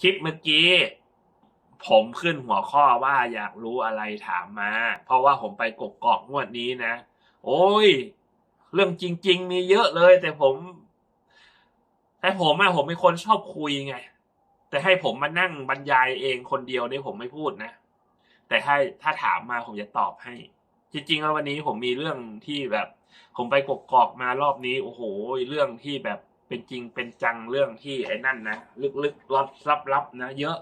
คลิปเมื่อกี้ ผมขึ้นหัวข้อว่าอยากรู้อะไรถามมา เพราะว่าผมไปกกกอกงวดนี้นะ โอ้ย เรื่องจริง ๆ มีเยอะเลย แต่ผม แต่ผมอะผมเป็นคนชอบคุยไง แต่ให้ผมมานั่งบรรยายเองคนเดียวนี่ผมไม่พูดนะ แต่ถ้ถ้าถามมาผมจะตอบให้ จริงๆแล้ววันนี้ผมมีเรื่องที่แบบ ผมไปกกอกมารอบนี้ โอ้โห เรื่องที่แบบ เป็นจริงเป็นจังเรื่องที่ไอ้นั่นนะลึกๆลับลับลับๆนะเยอะ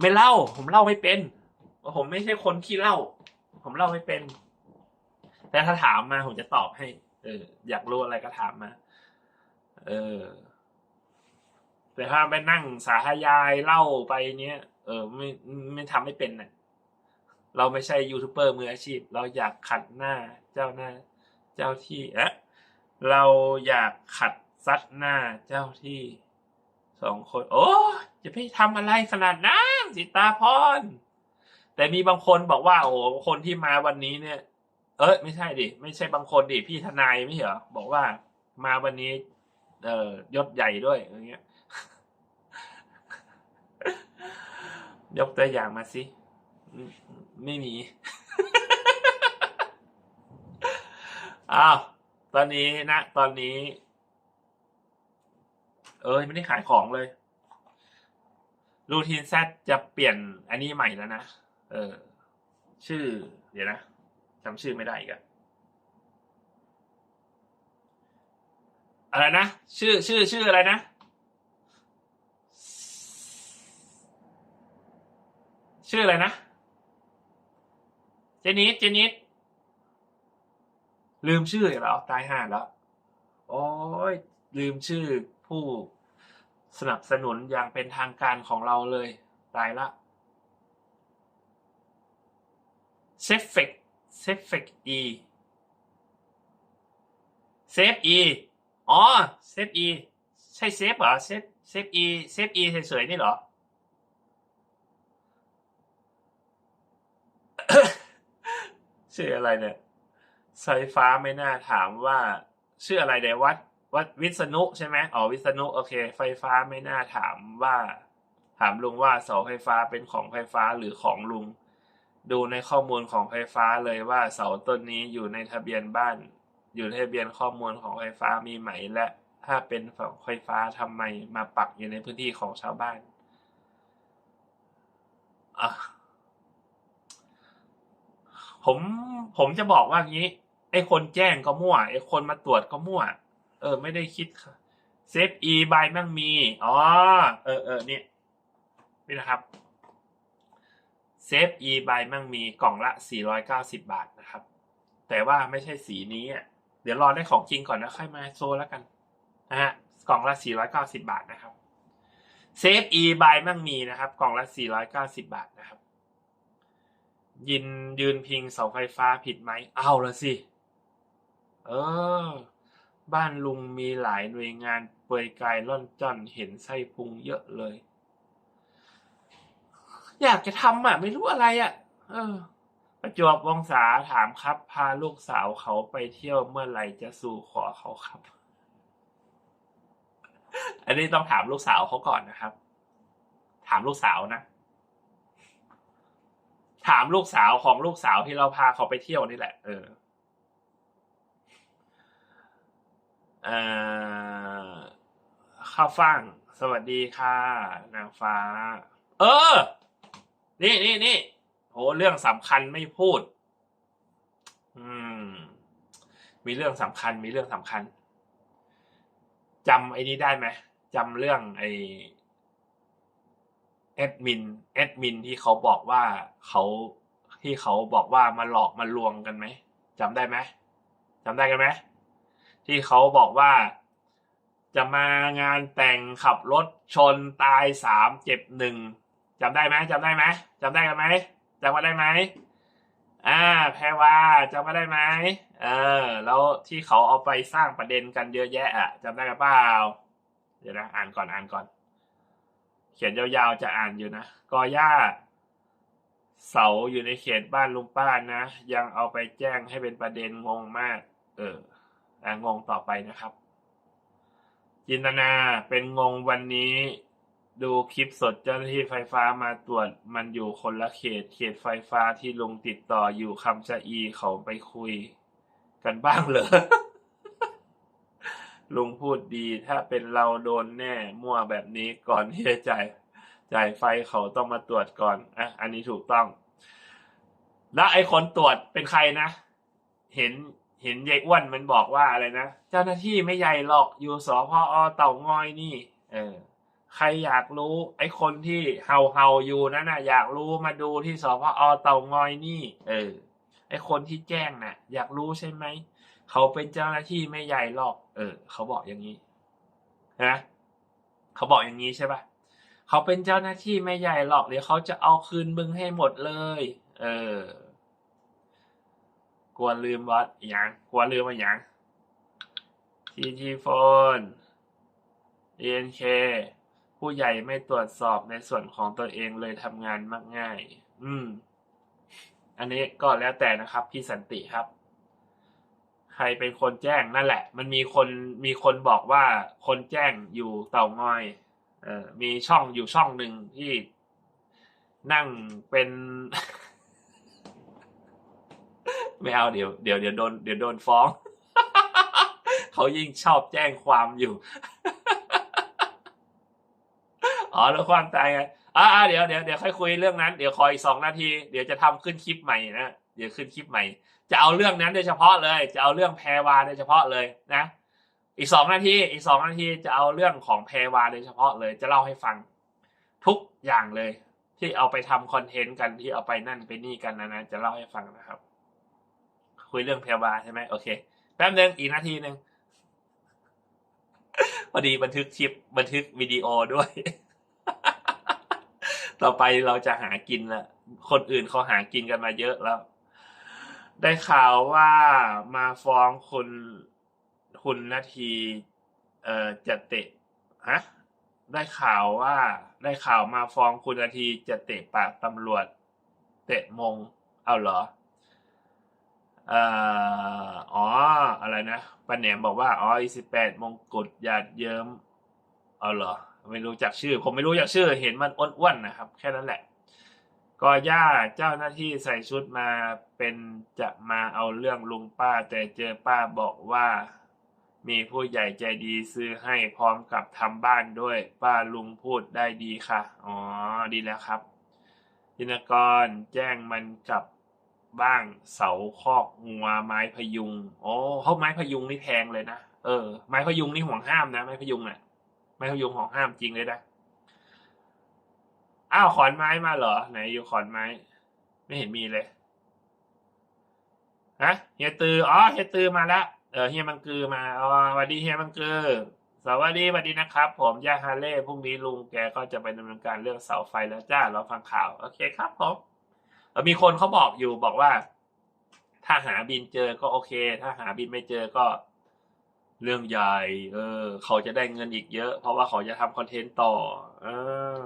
ไม่เล่า ผมเล่าไม่เป็นผมไม่ใช่คนขี้เล่า ผมเล่าไม่เป็น แต่ถ้าถามมาผมจะตอบให้ เออ อยากรู้อะไรก็ถามมา เออ แต่ถ้าไปนั่งสาธยายเล่าไปเนี้ยเออ ไม่ไม่ทำไม่เป็นนะเราไม่ใช่ยูทูบเบอร์มืออาชีพ เราอยากขัดหน้าเจ้าหน้า เจ้าที่เอะเราอยากขัด ซัดหน้าเจ้าที่สองคน โอ้จะไปทำอะไรขนาดนั้นสิตาพร แต่มีบางคนบอกว่า โอ้โหคนที่มาวันนี้เนี่ย เอ้ยไม่ใช่ดิ ไม่ใช่บางคนดิ พี่ทนายไม่เหรอ บอกว่ามาวันนี้ เอ่อยศใหญ่ด้วยอย่างเงี้ย ยกตัวอย่างมาสิ ไม่มี อ้าว ตอนนี้นะ ตอนนี้ เอ้ยไม่ได้ขายของเลย รูทีนแซจะเปลี่ยนอันนี้ใหม่แล้วนะ เออ ชื่อ เดี๋ยวนะจำชื่อไม่ได้อีกอะอะไรนะ ชื่อชื่อชื่ออะไรนะชื่ออะไรนะ เจนิดเจนิดลืมชื่ออีกแล้วตายห่าแล้ว โอ้ยลืมชื่อผู้ สนับสนุนอย่างเป็นทางการของเราเลยตายละเซฟเฟกเซฟเฟกอีเซฟอีอ๋อเซฟอีใช่เซฟเหรอเซฟเซฟอีเซฟอีเฉยๆนี่เหรอชื่ออะไรเนี่ยสายฟ้าไม่น่าถามว่าชื่ออะไรเดววัด วัดวิษณุใช่ไหมอ๋อวิษณุโอเค ไฟฟ้าไม่น่าถามว่า ถามลุงว่าเสาไฟฟ้าเป็นของไฟฟ้าหรือของลุง ดูในข้อมูลของไฟฟ้าเลยว่าเสาต้นนี้อยู่ในทะเบียนบ้าน อยู่ในทะเบียนข้อมูลของไฟฟ้ามีไหมและถ้าเป็นของไฟฟ้าทำไมมาปักอยู่ในพื้นที่ของชาวบ้านอะผมผมจะบอกว่างี้ ไอ้คนแจ้งก็มั่วไอ้คนมาตรวจก็มั่ว เออ ไม่ได้คิดเซฟอีบายมั่งมี อ๋อ เออเออเนี่ยนี่นะครับเซฟอีบายมั่งมีกล่องละ 490 บาทนะครับ แต่ว่าไม่ใช่สีนี้อะเดี๋ยวรอได้ของจริงก่อนนะค่อยมาโซแล้วกันนะฮะกล่องละ 490 บาทนะครับเซฟอีบายมั่งมีนะครับ กล่องละ 490 บาทนะครับ ยินยืนพิงเสาไฟฟ้าผิดไหมเอาละสิ เออ บ้านลุงมีหลายหน่วยงานเปลือยกายล่อนจ้อนเห็นไส้พุงเยอะเลย อยากจะทำอะ ไม่รู้อะไรอะ เออ ประจวบวงศาถามครับ พาลูกสาวเขาไปเที่ยวเมื่อไหร่จะสู่ขอเขาครับ อันนี้ต้องถามลูกสาวเขาก่อนนะครับ ถามลูกสาวนะ ถามลูกสาวของลูกสาวที่เราพาเขาไปเที่ยวนี่แหละ เออ ข้าวฟ่าง สวัสดีค่ะ นางฟ้า เออ นี่นี่นี่โหเรื่องสำคัญไม่พูด อืม มีเรื่องสำคัญ มีเรื่องสำคัญจำไอ้นี้ได้ไหมจำเรื่องไอ้แอดมินแอดมินที่เขาบอกว่าเขาที่เขาบอกว่ามาหลอกมาลวงกันไหมจำได้ไหมจำได้กันไหม ที่เขาบอกว่า จะมางานแต่งขับรถชนตายสามเจ็บหนึ่งจำได้ไหมจำได้ไหมจำได้กันไหมจำกันได้ไหมอ่าแพรว่าจำกันได้ไหมเออ แล้วที่เขาเอาไปสร้างประเด็นกันเยอะแยะอะจำได้กันเปล่าเดี๋ยวนะอ่านก่อนอ่านก่อน เขียนยาวๆจะอ่านอยู่นะกอย่าเสาอยู่ในเขตบ้านลุงป้านะ ยังเอาไปแจ้งให้เป็นประเด็นงงมาก เออ งงต่อไปนะครับ จินตนาเป็นงงวันนี้ ดูคลิปสดเจ้าหน้าที่ไฟฟ้ามาตรวจมันอยู่คนละเขต เขตไฟฟ้าที่ลุงติดต่ออยู่คำชะอีเขาไปคุย กันบ้างเหรอลุงพูดดีถ้าเป็นเราโดนแน่มั่วแบบนี้ก่อนที่จะจ่ายจ่ายไฟเขาต้องมาตรวจก่อนอะอันนี้ถูกต้อง แล้วไอ้คนตรวจเป็นใครนะ เห็น เห็นยายอ้วนมันบอกว่าอะไรนะ เจ้าหน้าที่ไม่ใหญ่หรอกอยู่สพอเต่างอยนี่ เออ ใครอยากรู้ ไอ้คนที่เฮาเฮาอยู่นั่นน่ะอยากรู้มาดูที่สพอเต่างอยนี่ เออ ไอ้คนที่แจ้งน่ะ อยากรู้ใช่ไหมเขาเป็นเจ้าหน้าที่ไม่ใหญ่หรอก เออ เขาบอกอย่างนี้นะเขาบอกอย่างนี้ใช่ปะเขาเป็นเจ้าหน้าที่ไม่ใหญ่หรอกเดี๋ยวเขาจะเอาคืนมึงให้หมดเลย เออ กลัวลืมวัดอย่างกลัวลืมมาอย่างทีจีโฟน DNK ผู้ใหญ่ไม่ตรวจสอบในส่วนของตัวเองเลยทำงานมักง่าย อืม อันนี้ก็แล้วแต่นะครับ พี่สันติครับ ใครเป็นคนแจ้งนั่นแหละ มันมีคนมีคนบอกว่าคนแจ้งอยู่เต่างอย เออมีช่องอยู่ช่องหนึ่งที่นั่งเป็น ไม่เอาเดี๋ยวเดี๋ยวเดี๋ยวโดนเดี๋ยวโดนฟ้อง เขายิ่งชอบแจ้งความอยู่ อ๋อแล้วความตายไงอ่าเดี๋ยวเดี๋ยวเดี๋ยวค่อยคุยเรื่องนั้น เดี๋ยวคอยสองนาที เดี๋ยวจะทำขึ้นคลิปใหม่นะเดี๋ยวขึ้นคลิปใหม่ จะเอาเรื่องนั้นโดยเฉพาะเลย จะเอาเรื่องแพรวาโดยเฉพาะเลยนะ อีกสองนาที อีกสองนาทีจะเอาเรื่องของแพรวาโดยเฉพาะเลย จะเล่าให้ฟังทุกอย่างเลย ที่เอาไปทำคอนเทนต์กันที่เอาไปนั่นไปนี่กันนะนะจะเล่าให้ฟังนะครับ คุยเรื่องแพรวาใช่ไหมโอเคแป๊บนึงอีกนาทีหนึ่งพอดีบันทึกคลิปบันทึกวิดีโอด้วย ต่อไปเราจะหากินละคนอื่นเขาหากินกันมาเยอะแล้ว ได้ข่าวว่ามาฟ้องคุณคุณนาที เอ่อจะเตะฮะได้ข่าวว่า ได้ข่าวมาฟ้องคุณนาทีจะเตะปากตำรวจ เตะมง เอาเหรอ อ่ออ๋ออะไรนะป้าแหนมบอกว่าอ๋ออีสิบแปดมงกุฎหยาดเยิ้มเอาเหรอ ไม่รู้จักชื่อ ผมไม่รู้จักชื่อ เห็นมันอ้วนๆนะครับ แค่นั้นแหละก็ย่าเจ้าหน้าที่ใส่ชุดมาเป็นจะมาเอาเรื่องลุงป้า แต่เจอป้าบอกว่า มีผู้ใหญ่ใจดีซื้อให้พร้อมกับทำบ้านด้วย ป้าลุงพูดได้ดีค่ะ อ๋อ ดีแล้วครับยินกรแจ้งมันกับ บ้าง เสาคอกงัวไม้พยุงโอ้เขาไม้พยุงนี่แพงเลยนะเออไม้พยุงนี่ห่วงห้ามนะไม้พยุงน่ะ ไม้พยุงห่วงห้ามจริงเลยนะอ้าวขอนไม้มาเหรอ ไหนอยู่ขอนไม้ ไม่เห็นมีเลยฮะเฮียตืออ๋อเฮียตือมาล้วเออเฮียมังกือมาอ๋อสวัสดีเฮียมังกือสวัสดีสวัสดีนะครับ ผมย่าฮาเล่พรุ่งนี้ลุงแกก็จะไปดำเนินการเรื่องเสาไฟแล้วจ้าเราฟังข่าว โอเคครับผม มีคนเขาบอกอยู่บอกว่า ถ้าหาบินเจอก็โอเค ถ้าหาบินไม่เจอก็เรื่องใหญ่ เออ เขาจะได้เงินอีกเยอะ เพราะว่าเขาจะทำคอนเทนต์ต่อ เออ